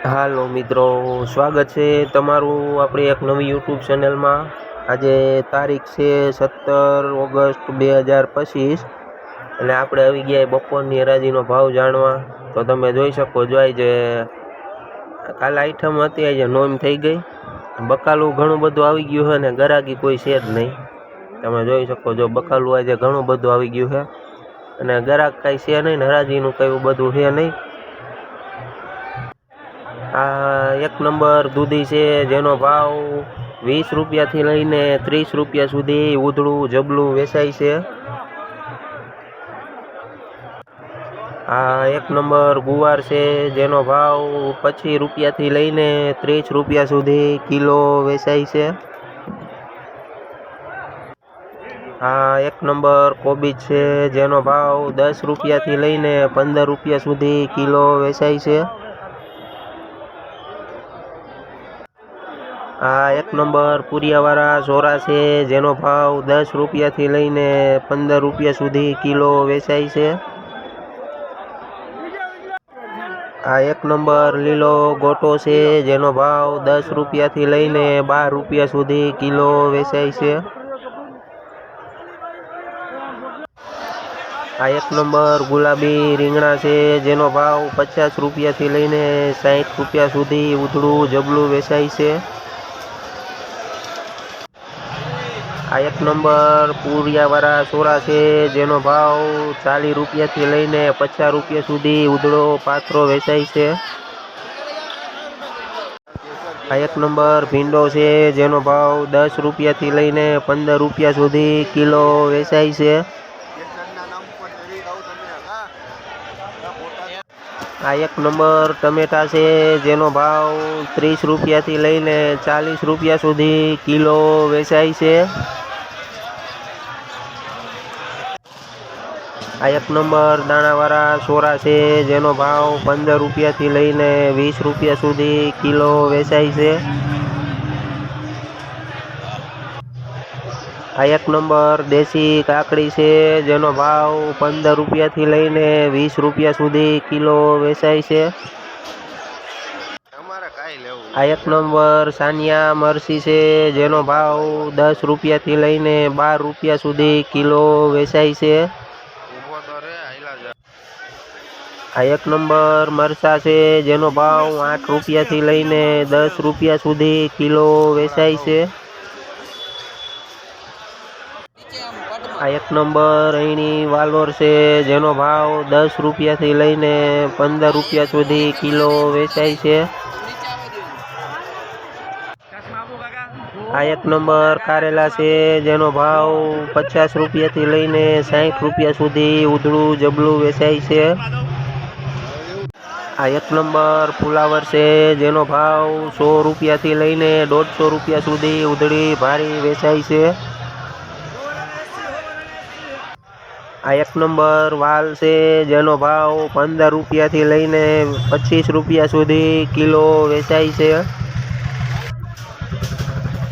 હાલો મિત્રો, સ્વાગત છે તમારું આપણી એક નવી યુટ્યુબ ચેનલમાં આજે તારીખ છે સત્તર ઓગસ્ટ બે હજાર પચીસ અને આપણે આવી ગયા બપોરની હરાજીનો ભાવ જાણવા. તો તમે જોઈ શકો જો જે કાલે આઈટમ હતી આજે નોમ થઈ ગઈ. બકાલું ઘણું બધું આવી ગયું છે ને ગરાગી કોઈ છે જ નહીં. તમે જોઈ શકો જો બકાલું આજે ઘણું બધું આવી ગયું છે. અને ગરાક કાંઈ છે નહીં ને હરાજીનું કયું બધું છે નહીં. આ એક નંબર દૂધી છે, જેનો ભાવ વીસ રૂપિયાથી લઈને ત્રીસ રૂપિયા સુધી ઉધળું, જબલું વેચાય છે. આ એક નંબર ગુવાર છે, જેનો ભાવ પચીસ રૂપિયાથી લઈને ત્રીસ રૂપિયા સુધી કિલો વેચાય છે. આ એક નંબર કોબીજ છે, જેનો ભાવ દસ રૂપિયાથી લઈને પંદર રૂપિયા સુધી કિલો વેચાય છે. આ એક નંબર પુરિયાવાળા સોરા છે, જેનો ભાવ દસ રૂપિયાથી લઈને પંદર રૂપિયા સુધી કિલો વેચાય છે. આ એક નંબર લીલો ગોટો છે, જેનો ભાવ દસ રૂપિયાથી લઈને બાર રૂપિયા સુધી કિલો વેચાય છે. આ એક નંબર ગુલાબી રીંગણા છે, જેનો ભાવ પચાસ રૂપિયાથી લઈને સાઠ રૂપિયા સુધી ઉધળું જબલું વેચાય છે. આ એક નંબર પૂરિયાવાળા સોરા છે, જેનો ભાવ ચાલીસ રૂપિયાથી લઈને પચાસ રૂપિયા સુધી ઉધળો પાથરો વેચાય છે. આ એક નંબર ભીંડો છે, જેનો ભાવ દસ રૂપિયાથી લઈને પંદર રૂપિયા સુધી કિલો વેચાય છે. આ એક નંબર ટમેટા છે, જેનો ભાવ ત્રીસ રૂપિયાથી લઈને ચાલીસ રૂપિયા સુધી કિલો વેચાય છે. આ એક નંબર દાણાવાળા સોરા છે, જેનો ભાવ પંદર રૂપિયાથી લઈને વીસ રૂપિયા સુધી કિલો વેચાય છે. આ એક નંબર દેશી કાકડી છે, જેનો ભાવ પંદર રૂપિયાથી લઈને વીસ રૂપિયા સુધી કિલો વેચાય છે. આ એક નંબર સાનિયા મરસી છે, જેનો ભાવ દસ રૂપિયાથી લઈને બાર રૂપિયા સુધી કિલો વેચાય છે. આ એક નંબર મરસા છે, જેનો ભાવ આઠ રૂપિયાથી લઈને દસ રૂપિયા સુધી કિલો વેચાય છે. આ એક નંબર અહીંની વાલોર છે, જેનો ભાવ દસ રૂપિયાથી લઈને પંદર રૂપિયા સુધી કિલો વેચાય છે. આ એક નંબર કારેલા છે, જેનો ભાવ પચાસ રૂપિયાથી લઈને સાઠ રૂપિયા સુધી ઉધળું જબલું વેચાય છે. આ એક નંબર ફુલાવર છે, જેનો ભાવ સો રૂપિયાથી લઈને દોઢસો રૂપિયા સુધી ઉધળી ભારી વેચાય છે. આ એક નંબર વાલ છે, જેનો ભાવ પંદર રૂપિયાથી લઈને પચીસ રૂપિયા સુધી કિલો વેચાય છે.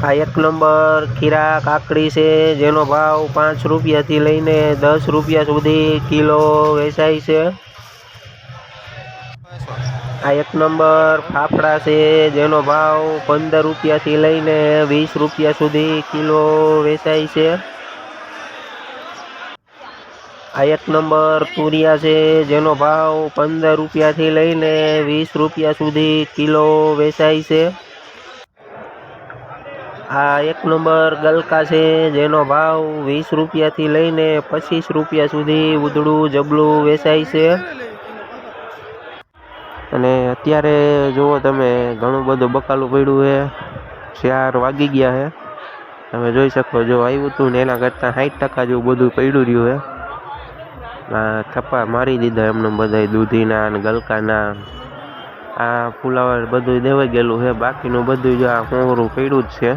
આ એક નંબર ખીરા કાકડી છે, જેનો ભાવ પાંચ રૂપિયાથી લઈને દસ રૂપિયા સુધી કિલો વેચાય છે. આ એક નંબર ફાફડા છે, જેનો ભાવ પંદર રૂપિયાથી લઈને વીસ રૂપિયા સુધી કિલો વેચાય છે. આ એક નંબર તુરિયા છે, જેનો ભાવ પંદર રૂપિયાથી લઈને વીસ રૂપિયા સુધી કિલો વેચાય છે. આ એક નંબર ગલકા છે, જેનો ભાવ વીસ રૂપિયાથી લઈને પચીસ રૂપિયા સુધી ઉધળું જબલું વેચાય છે. અને અત્યારે જુઓ તમે, ઘણું બધું બકાલું પડ્યું છે. ચાર વાગી ગયા છે. તમે જોઈ શકો જો આવ્યું હતું ને એના કરતાં સાઠ ટકા જેવું બધું પડ્યું રહ્યું છે. થપ્પા મારી દીધા એમને બધા દૂધીના અને ગલકાના. આ ફુલાવર બધું દેવાઈ ગયેલું છે. બાકીનું બધું જો આ કોંગરું પડ્યું જ છે.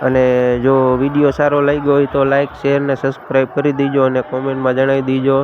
અને જો વીડિયો સારો લાગ્યો હોય તો લાઈક શેર ને સબસ્ક્રાઈબ કરી દીજો અને કોમેન્ટમાં જણાવી દીજો.